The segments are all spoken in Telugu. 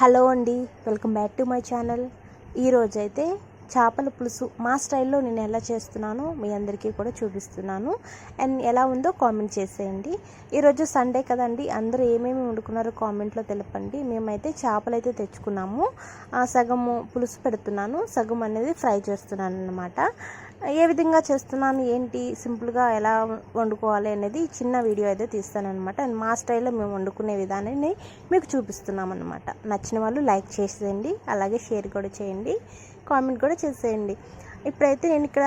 హలో అండి welcome back to my channel. ఈరోజైతే చేపల పులుసు మా స్టైల్లో నేను ఎలా చేస్తున్నానో మీ అందరికీ కూడా చూపిస్తున్నాను. అండ్ ఎలా ఉందో కామెంట్ చేసేయండి. ఈరోజు సండే కదండి అందరూ ఏమేమి వండుకున్నారో కామెంట్లో తెలపండి. మేమైతే చేపలు అయితే తెచ్చుకున్నాము. ఆ సగము పులుసు పెడుతున్నాను. సగం అనేది ఫ్రై చేస్తున్నాను అనమాట ఏ విధంగా చేస్తున్నాను ఏంటి సింపుల్గా ఎలా వండుకోవాలి అనేది చిన్న వీడియో అయితే తీస్తానన్నమాట. అండ్ మా స్టైల్లో మేము వండుకునే విధానాన్ని మీకు చూపిస్తున్నాం అనమాట నచ్చిన వాళ్ళు లైక్ చేసేయండి అలాగే షేర్ కూడా చేయండి కామెంట్ కూడా చేసేయండి. ఇప్పుడైతే నేను ఇక్కడ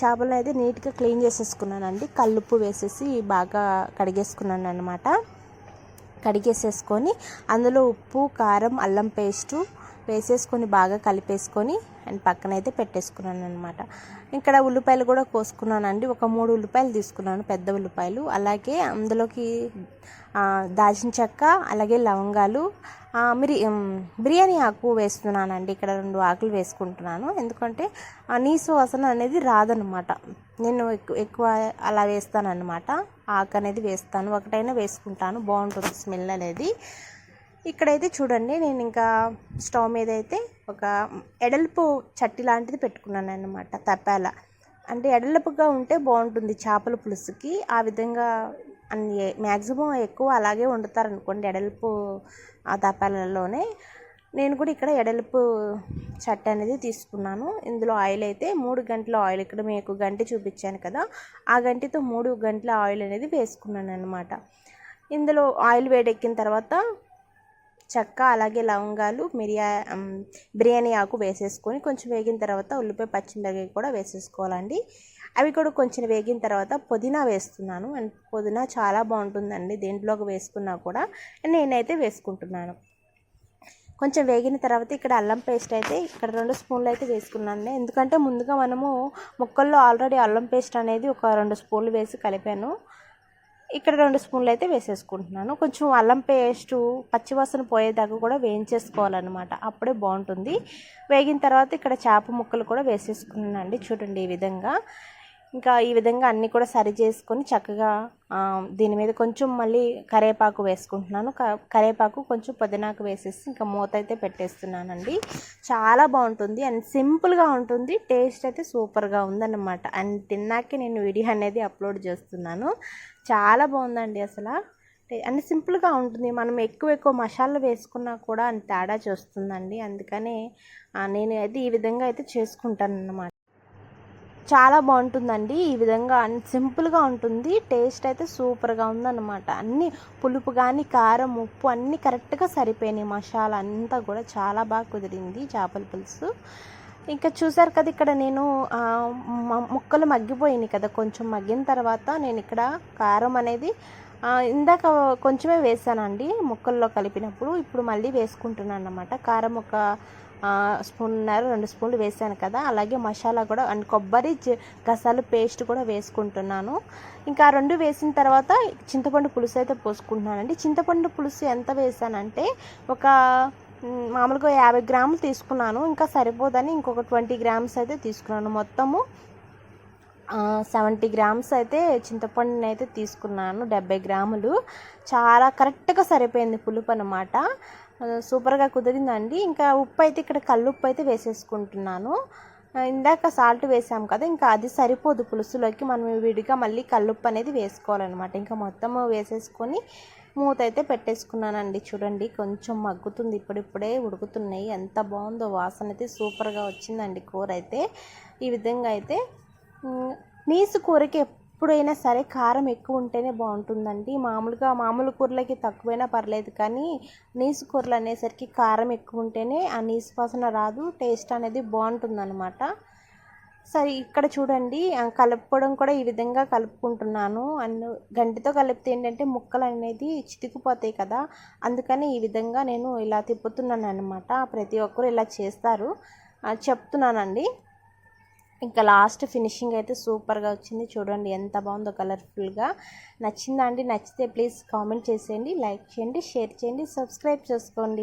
చేపలను అయితే నీట్గా క్లీన్ చేసేసుకున్నానండి. కల్లుప్పు వేసేసి బాగా కడిగేసుకున్నాను అనమాట కడిగేసేసుకొని అందులో ఉప్పు కారం అల్లం పేస్టు వేసేసుకొని బాగా కలిపేసుకొని అండ్ పక్కన అయితే పెట్టేసుకున్నాను అనమాట ఇక్కడ ఉల్లిపాయలు కూడా కోసుకున్నానండి. ఒక మూడు ఉల్లిపాయలు తీసుకున్నాను పెద్ద ఉల్లిపాయలు. అలాగే అందులోకి దాల్చిన చెక్క అలాగే లవంగాలు. మిరి బిర్యానీ ఆకు వేస్తున్నానండి. ఇక్కడ రెండు ఆకులు వేసుకుంటున్నాను. ఎందుకంటే నీసు వాసన అనేది రాదనమాట నేను ఎక్కువ అలా వేస్తానన్నమాట. ఆకు అనేది వేస్తాను. ఒకటైనా వేసుకుంటాను. బాగుంటుంది స్మెల్ అనేది. ఇక్కడైతే చూడండి నేను ఇంకా స్టవ్ మీద అయితే ఒక ఎడల్పు చట్టి లాంటిది పెట్టుకున్నాను అనమాట తప్పాల. అంటే ఎడల్పుగా ఉంటే బాగుంటుంది చేపల పులుసుకి. ఆ విధంగా అన్ని మ్యాక్సిమం ఎక్కువ అలాగే వండుతారు అనుకోండి ఎడల్పు ఆ తప్పాలలోనే. నేను కూడా ఇక్కడ ఎడల్పు చట్ట అనేది తీసుకున్నాను. ఇందులో ఆయిల్ అయితే మూడు గంటల ఆయిల్ ఇక్కడ మీకు గంటి చూపించాను కదా ఆ గంటితో మూడు గంటల ఆయిల్ అనేది వేసుకున్నాను అనమాట ఇందులో ఆయిల్ వేడెక్కిన తర్వాత చెక్క అలాగే లవంగాలు మిరియా బిర్యానీ ఆకు వేసేసుకొని కొంచెం వేగిన తర్వాత ఉల్లిపాయ పచ్చిమిరపకాయ కూడా వేసేసుకోవాలండి. అవి కూడా కొంచెం వేగిన తర్వాత పుదీనా వేస్తున్నాను. అండ్ పుదీనా చాలా బాగుంటుందండి. దేంట్లోకి వేసుకున్నా కూడా నేనైతే వేసుకుంటున్నాను. కొంచెం వేగిన తర్వాత ఇక్కడ అల్లం పేస్ట్ అయితే ఇక్కడ రెండు స్పూన్లు అయితే వేసుకున్నాను ఎందుకంటే ముందుగా మనము ముక్కల్లో ఆల్రెడీ అల్లం పేస్ట్ అనేది ఒక రెండు స్పూన్లు వేసి కలిపాను. ఇక్కడ రెండు స్పూన్లు అయితే వేసేసుకుంటున్నాను. కొంచెం అల్లం పేస్టు పచ్చివాసన పోయేదాకా కూడా వేయించేసుకోవాలన్నమాట. అప్పుడే బాగుంటుంది. వేగిన తర్వాత ఇక్కడ చేప ముక్కలు కూడా వేసేసుకున్నానండి. చూడండి ఈ విధంగా. ఇంకా ఈ విధంగా అన్నీ కూడా సరి చేసుకొని చక్కగా దీని మీద కొంచెం మళ్ళీ కరేపాకు వేసుకుంటున్నాను. కరేపాకు కొంచెం పుదీనాకు వేసేసి ఇంకా మూత అయితే పెట్టేస్తున్నానండి. చాలా బాగుంటుంది అండ్ సింపుల్గా ఉంటుంది. టేస్ట్ అయితే సూపర్గా ఉందన్నమాట. అండ్ తిన్నాకే నేను వీడియో అనేది అప్లోడ్ చేస్తున్నాను. చాలా బాగుందండి అసలు. అండ్ సింపుల్గా ఉంటుంది. మనం ఎక్కువ ఎక్కువ మసాలా వేసుకున్నా కూడా అంత తేడా చూస్తుందండి. అందుకనే నేను అయితే ఈ విధంగా అయితే చేసుకుంటాను అన్నమాట చాలా బాగుంటుందండి. ఈ విధంగా సింపుల్గా ఉంటుంది. టేస్ట్ అయితే సూపర్గా ఉందన్నమాట. అన్ని పులుపు కానీ కారం ఉప్పు అన్నీ కరెక్ట్గా సరిపోయినాయి. మసాలా అంతా కూడా చాలా బాగా కుదిరింది చేపల పులుసు. ఇంకా చూసారు కదా ఇక్కడ నేను ముక్కలు మగ్గిపోయినాయి కదా. కొంచెం మగ్గిన తర్వాత నేను ఇక్కడ కారం అనేది ఇందాక కొంచెమే వేసానండి ముక్కల్లో కలిపినప్పుడు ఇప్పుడు మళ్ళీ వేసుకుంటున్నాను అనమాట కారం ఒక స్పూన్నర రెండు స్పూన్లు వేసాను కదా అలాగే మసాలా కూడా అండ్ కొబ్బరి గసాలు పేస్ట్ కూడా వేసుకుంటున్నాను. ఇంకా రెండు వేసిన తర్వాత చింతపండు పులుసు అయితే పోసుకుంటున్నానండి. చింతపండు పులుసు ఎంత వేసానంటే ఒక మామూలుగా యాభై గ్రాములు తీసుకున్నాను. ఇంకా సరిపోదని ఇంకొక ట్వంటీ గ్రామ్స్ అయితే తీసుకున్నాను. మొత్తము సెవెంటీ గ్రామ్స్ అయితే చింతపండుని అయితే తీసుకున్నాను డెబ్బై గ్రాములు. చాలా కరెక్ట్గా సరిపోయింది పులుపు అనమాట సూపర్గా కుదిరిందండి. ఇంకా ఉప్పు అయితే ఇక్కడ కల్లుప్పు అయితే వేసేసుకుంటున్నాను ఇందాక సాల్ట్ వేసాం కదా ఇంకా అది సరిపోదు పులుసులోకి. మనం విడిగా మళ్ళీ కల్లుప్పు అనేది వేసుకోవాలన్నమాట. ఇంకా మొత్తం వేసేసుకొని మూత అయితే పెట్టేసుకున్నానండి. చూడండి కొంచెం మగ్గుతుంది. ఇప్పుడిప్పుడే ఉడుకుతున్నాయి. ఎంత బాగుందో వాసన అయితే సూపర్గా వచ్చిందండి కూర అయితే. ఈ విధంగా అయితే నీసు కూరకి ఎప్పుడైనా సరే కారం ఎక్కువ ఉంటేనే బాగుంటుందండి. మామూలుగా మామూలు కూరలకి తక్కువైనా పర్లేదు కానీ నీసు కూరలు అనేసరికి కారం ఎక్కువ ఉంటేనే ఆ నీసు వాసన రాదు టేస్ట్ అనేది బాగుంటుందన్నమాట. సరే ఇక్కడ చూడండి కలుపుకోవడం కూడా ఈ విధంగా కలుపుకుంటున్నాను. అండ్ గంటితో కలిపితే ఏంటంటే ముక్కలు అనేది చితికిపోతాయి కదా అందుకని ఈ విధంగా నేను ఇలా తిప్పుతున్నాను అనమాట ప్రతి ఒక్కరు ఇలా చేస్తారు. చెప్తున్నానండి. ఇంకా లాస్ట్ ఫినిషింగ్ అయితే సూపర్గా వచ్చింది. చూడండి ఎంత బాగుందో కలర్ఫుల్గా. నచ్చిందా అండి? నచ్చితే ప్లీజ్ కామెంట్ చేసేయండి లైక్ చేయండి షేర్ చేయండి సబ్స్క్రైబ్ చేసుకోండి.